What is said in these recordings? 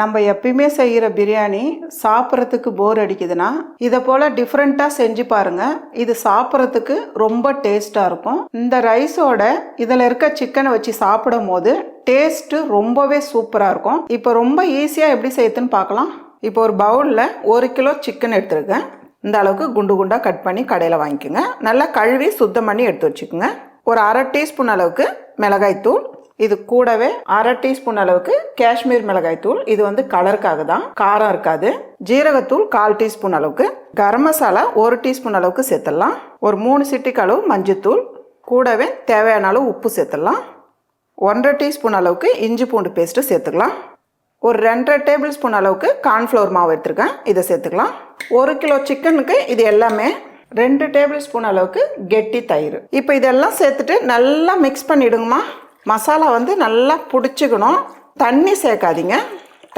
நம்ம எப்பயுமே செய்கிற பிரியாணி சாப்பிட்றதுக்கு போர் அடிக்குதுன்னா இதை போல் டிஃப்ரெண்ட்டாக செஞ்சு பாருங்கள் இது சாப்பிட்றதுக்கு ரொம்ப டேஸ்ட்டாக இருக்கும். இந்த ரைஸோட இதில் இருக்க சிக்கனை வச்சு சாப்பிடும் போது டேஸ்ட்டு ரொம்பவே சூப்பராக இருக்கும். இப்போ ரொம்ப ஈஸியாக எப்படி செய்யுதுன்னு பார்க்கலாம். இப்போ ஒரு பவுலில் ஒரு கிலோ சிக்கன் எடுத்துருக்கேன். இந்த அளவுக்கு குண்டு குண்டாக கட் பண்ணி கடையில் வாங்கிக்கோங்க. நல்லா கழுவி சுத்தம் பண்ணி எடுத்து வச்சுக்கோங்க. ஒரு அரை டீஸ்பூன் அளவுக்கு மிளகாய்த்தூள் இது கூடவே அரை டீஸ்பூன் அளவுக்கு காஷ்மீர் மிளகாய் தூள். இது வந்து கலருக்காக தான். காரம் இருக்காது. ஜீரகத்தூள் கால் டீஸ்பூன் அளவுக்கு. கரம் மசாலா ஒரு டீஸ்பூன் அளவுக்கு சேர்த்துடலாம். ஒரு மூணு சிட்டிக்கு அளவு மஞ்சத்தூள். கூடவே தேவையான அளவு உப்பு சேர்த்துடலாம். ஒன்றரை டீஸ்பூன் அளவுக்கு இஞ்சி பூண்டு பேஸ்ட்டு சேர்த்துக்கலாம். ஒரு ரெண்டரை டேபிள் ஸ்பூன் அளவுக்கு கார்ன்ஃப்ளவர் மாவு எடுத்துருக்கேன். இதை சேர்த்துக்கலாம். ஒரு கிலோ சிக்கனுக்கு இது எல்லாமே ரெண்டு டேபிள் ஸ்பூன் அளவுக்கு கெட்டி தயிர். இப்போ இதெல்லாம் சேர்த்துட்டு நல்லா மிக்ஸ் பண்ணிவிடுங்கம்மா மசாலா வந்து நல்லா பிடிச்சிக்கணும். தண்ணி சேர்க்காதீங்க.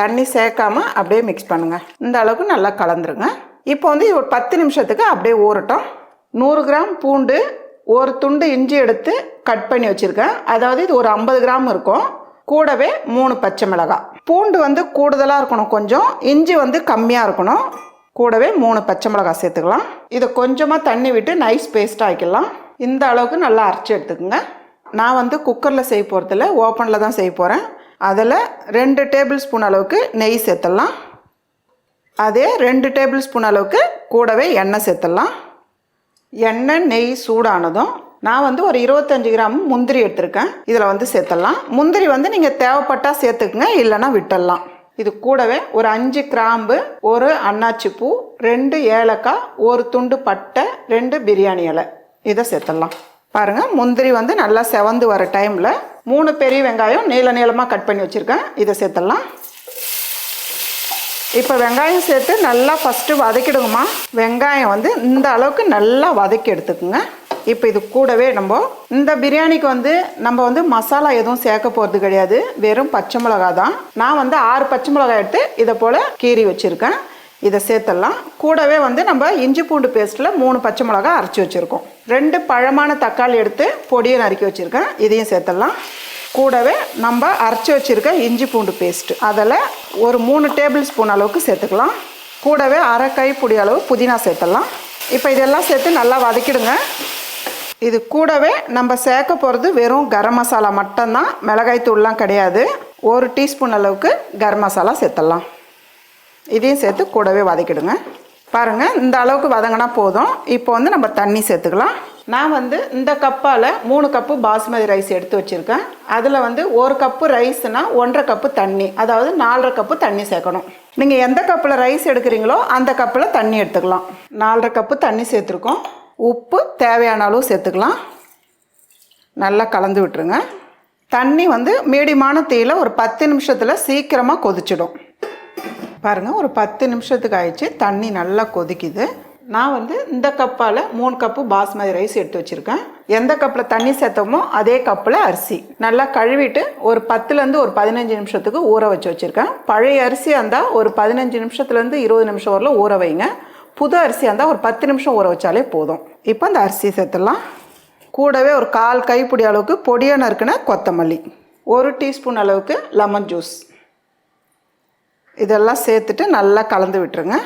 தண்ணி சேர்க்காம அப்படியே மிக்ஸ் பண்ணுங்கள் இந்த அளவுக்கு நல்லா கலந்துருங்க. இப்போ வந்து இது ஒரு பத்து நிமிஷத்துக்கு அப்படியே ஊறட்டும். நூறு கிராம் பூண்டு ஒரு துண்டு இஞ்சி எடுத்து கட் பண்ணி வச்சுருக்கேன். அதாவது இது ஒரு ஐம்பது கிராம் இருக்கும். கூடவே மூணு பச்சை மிளகாய். பூண்டு வந்து கூடுதலாக இருக்கணும் கொஞ்சம். இஞ்சி வந்து கம்மியாக இருக்கணும். கூடவே மூணு பச்சை மிளகாய் சேர்த்துக்கலாம். இதை கொஞ்சமாக தண்ணி விட்டு நைஸ் பேஸ்ட் ஆக்கிடலாம். இந்த அளவுக்கு நல்லா அரைச்சி எடுத்துக்கோங்க. நான் வந்து குக்கரில் செய்ய போகிறதில்ல ஓப்பனில் தான் செய்ய போகிறேன் அதில் ரெண்டு டேபிள் ஸ்பூன் அளவுக்கு நெய் சேர்த்துடலாம். அதே ரெண்டு டேபிள் ஸ்பூன் அளவுக்கு கூடவே எண்ணெய் சேர்த்துடலாம். எண்ணெய் நெய் சூடானதும் நான் வந்து ஒரு இருபத்தஞ்சி கிராம் முந்திரி எடுத்திருக்கேன். இதில் வந்து சேர்த்துடலாம். முந்திரி வந்து நீங்கள் தேவைப்பட்டால் சேர்த்துக்குங்க இல்லைன்னா விட்டுடலாம். இது கூடவே ஒரு அஞ்சு கிராம்பு ஒரு அன்னாச்சி பூ ரெண்டு ஏலக்காய் ஒரு துண்டு பட்டை ரெண்டு பிரியாணி இலை. இதை சேர்த்துடலாம். பாருங்கள் முந்திரி வந்து நல்லா செவந்து வர டைமில் மூணு பெரிய வெங்காயம் நீள நீளமாக கட் பண்ணி வச்சுருக்கேன். இதை சேர்த்துடலாம். இப்போ வெங்காயம் சேர்த்து நல்லா ஃபஸ்ட்டு வதக்கிடுங்கம்மா. வெங்காயம் வந்து இந்த அளவுக்கு நல்லா வதக்கி எடுத்துக்குங்க. இப்போ இது கூடவே நம்ம இந்த பிரியாணிக்கு வந்து நம்ம வந்து மசாலா எதுவும் சேர்க்க போகிறது கிடையாது. வெறும் பச்சை மிளகா தான். நான் வந்து ஆறு பச்சை மிளகாய் எடுத்து இதை போல் கீறி வச்சுருக்கேன். இதை சேர்த்துடலாம் கூடவே வந்து நம்ம இஞ்சி பூண்டு பேஸ்ட்டில் மூணு பச்சை மிளகா அரைச்சி வச்சுருக்கோம். ரெண்டு பழமான தக்காளி எடுத்து பொடியை நறுக்கி வச்சுருக்கேன். இதையும் சேர்த்துடலாம் கூடவே நம்ம அரைச்சி வச்சுருக்க இஞ்சி பூண்டு பேஸ்ட்டு அதில் ஒரு மூணு டேபிள் ஸ்பூன் அளவுக்கு சேர்த்துக்கலாம். கூடவே அரை கைப்பிடி அளவு புதினா சேர்த்துடலாம் இப்போ இதெல்லாம் சேர்த்து நல்லா வதக்கிடுங்க. இது கூடவே நம்ம சேர்க்க போகிறது வெறும் கரம் மசாலா மட்டும்தான். மிளகாய் தூள்லாம் கிடையாது. ஒரு டீஸ்பூன் அளவுக்கு கரம் மசாலா சேர்த்துடலாம் இதையும் சேர்த்து கூடவே வதக்கிடுங்க. பாருங்கள் இந்த அளவுக்கு வதங்கினா போதும். இப்போ வந்து நம்ம தண்ணி சேர்த்துக்கலாம். நான் வந்து இந்த கப்பால் மூணு கப்பு பாஸ்மதி ரைஸ் எடுத்து வச்சுருக்கேன். அதில் வந்து ஒரு கப்பு ரைஸ்னால் ஒன்றரை கப்பு தண்ணி அதாவது நாலரை கப்பு தண்ணி சேர்க்கணும். நீங்கள் எந்த கப்பில் ரைஸ் எடுக்கிறீங்களோ அந்த கப்பில் தண்ணி எடுத்துக்கலாம். நாலரை கப்பு தண்ணி சேர்த்துருக்கோம். உப்பு தேவையான அளவு சேர்த்துக்கலாம். நல்லா கலந்து விட்டுருங்க. தண்ணி வந்து மீடியமான தீயில் ஒரு பத்து நிமிஷத்தில் சீக்கிரமாக கொதிச்சிடும். பாருங்கள் ஒரு பத்து நிமிஷத்துக்கு ஆயிடுச்சு. தண்ணி நல்லா கொதிக்குது. நான் வந்து இந்த கப்பால் மூணு கப்பு பாஸ்மதி ரைஸ் எடுத்து வச்சுருக்கேன். எந்த கப்பில் தண்ணி சேர்த்தோமோ அதே கப்பில் அரிசி. நல்லா கழுவிட்டு ஒரு பத்துலேருந்து ஒரு பதினஞ்சு நிமிஷத்துக்கு ஊற வச்சு வச்சுருக்கேன். பழைய அரிசியாக இருந்தால் ஒரு பதினஞ்சு நிமிஷத்துலேருந்து இருபது நிமிஷம் வரல ஊற வைங்க. புது அரிசியாக இருந்தால் ஒரு பத்து நிமிஷம் ஊற வச்சாலே போதும். இப்போ அந்த அரிசி சேர்த்துடலாம். கூடவே ஒரு கால் கைப்பிடி அளவுக்கு பொடியாக நறுக்கின கொத்தமல்லி. ஒரு டீஸ்பூன் அளவுக்கு லெமன் ஜூஸ். இதெல்லாம் சேர்த்துட்டு நல்லா கலந்து விட்டுருங்க.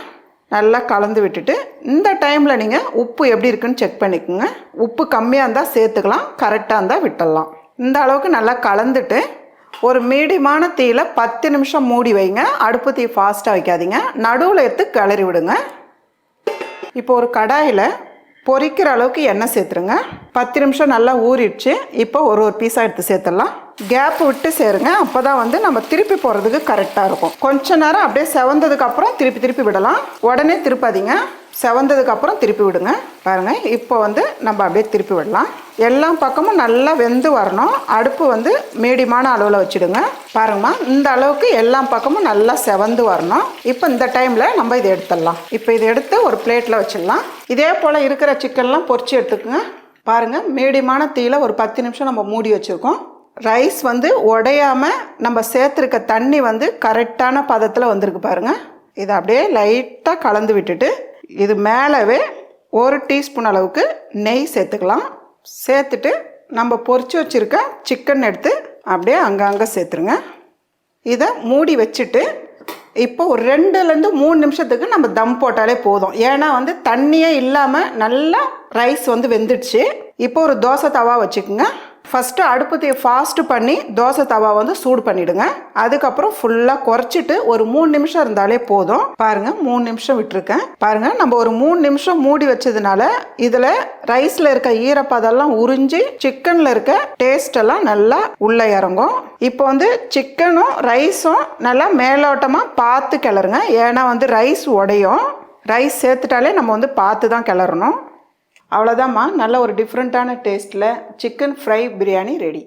நல்லா கலந்து விட்டுட்டு இந்த டைமில் நீங்கள் உப்பு எப்படி இருக்குன்னு செக் பண்ணிக்கோங்க. உப்பு கம்மியாக இருந்தால் சேர்த்துக்கலாம் கரெக்டாக இருந்தால் விட்டுடலாம். இந்த அளவுக்கு நல்லா கலந்துட்டு ஒரு மீடியமான தீயில் பத்து நிமிஷம் மூடி வைங்க. அடுப்பு தீ ஃபாஸ்ட்டாக வைக்காதீங்க. நடுவில் எடுத்து கிளறி விடுங்க. இப்போ ஒரு கடாயில் பொரிக்கிற அளவுக்கு எண்ணெய் சேர்த்துருங்க. பத்து நிமிஷம் நல்லா ஊறிடுச்சு. இப்போ ஒரு ஒரு பீஸாக எடுத்து சேர்த்துடலாம். கேப் விட்டு சேருங்க. அப்போ தான் வந்து நம்ம திருப்பி போகிறதுக்கு கரெக்டாக இருக்கும். கொஞ்ச நேரம் அப்படியே செவந்ததுக்கு அப்புறம் திருப்பி திருப்பி விடலாம். உடனே திருப்பாதீங்க. செவந்ததுக்கு அப்புறம் திருப்பி விடுங்க. பாருங்கள் இப்போ வந்து நம்ம அப்படியே திருப்பி விடலாம். எல்லா பக்கமும் நல்லா வெந்து வரணும். அடுப்பு வந்து மீடியமான அளவில் வச்சுடுங்க. பாருங்கம்மா இந்த அளவுக்கு எல்லா பக்கமும் நல்லா செவந்து வரணும். இப்போ இந்த டைமில் நம்ம இதை எடுத்துடலாம். இப்போ இதை எடுத்து ஒரு பிளேட்டில் வச்சிடலாம். இதே போல் இருக்கிற சிக்கன்லாம் பொரிச்சு எடுத்துக்கோங்க. பாருங்கள் மீடியமான தீயில் ஒரு பத்து நிமிஷம் நம்ம மூடி வச்சுருக்கோம். ரைஸ் வந்து உடையாமல் நம்ம சேர்த்துருக்க தண்ணி வந்து கரெக்டான பதத்தில் வந்திருக்கு பாருங்கள் இதை அப்படியே லைட்டாக கலந்து விட்டுட்டு இது மேலவே ஒரு டீஸ்பூன் அளவுக்கு நெய் சேர்த்துக்கலாம். சேர்த்துட்டு நம்ம பொறிச்சு வச்சுருக்க சிக்கன் எடுத்து அப்படியே அங்கங்கே சேர்த்துருங்க. இதை மூடி வச்சுட்டு இப்போ ஒரு ரெண்டுலேருந்து மூணு நிமிஷத்துக்கு நம்ம தம் போட்டாலே போதும். ஏன்னா வந்து தண்ணியே இல்லாமல் நல்லா ரைஸ் வந்து வெந்துடுச்சு. இப்போ ஒரு தோசை தவா வச்சுக்கோங்க. ஃபஸ்ட்டு அடுப்பு தீ ஃபாஸ்ட்டு பண்ணி தோசை தவா வந்து சூடு பண்ணிவிடுங்க அதுக்கப்புறம் ஃபுல்லாக குறைச்சிட்டு ஒரு மூணு நிமிஷம் இருந்தாலே போதும். பாருங்கள் மூணு நிமிஷம் விட்டுருக்கேன். பாருங்கள் நம்ம ஒரு மூணு நிமிஷம் மூடி வச்சதுனால இதில் ரைஸில் இருக்க ஈரப்பதெல்லாம் உறிஞ்சி சிக்கனில் இருக்க டேஸ்டெல்லாம் நல்லா உள்ளே இறங்கும். இப்போ வந்து சிக்கனும் ரைஸும் நல்லா மேலோட்டமாக பார்த்து கிளறுங்க. ஏன்னா வந்து ரைஸ் உடையும். ரைஸ் சேர்த்துட்டாலே நம்ம வந்து பார்த்து தான் கிளறணும். அவ்வளோதாம்மா நல்ல ஒரு டிஃப்ரெண்ட்டான டேஸ்ட்டில் சிக்கன் ஃப்ரை பிரியாணி ரெடி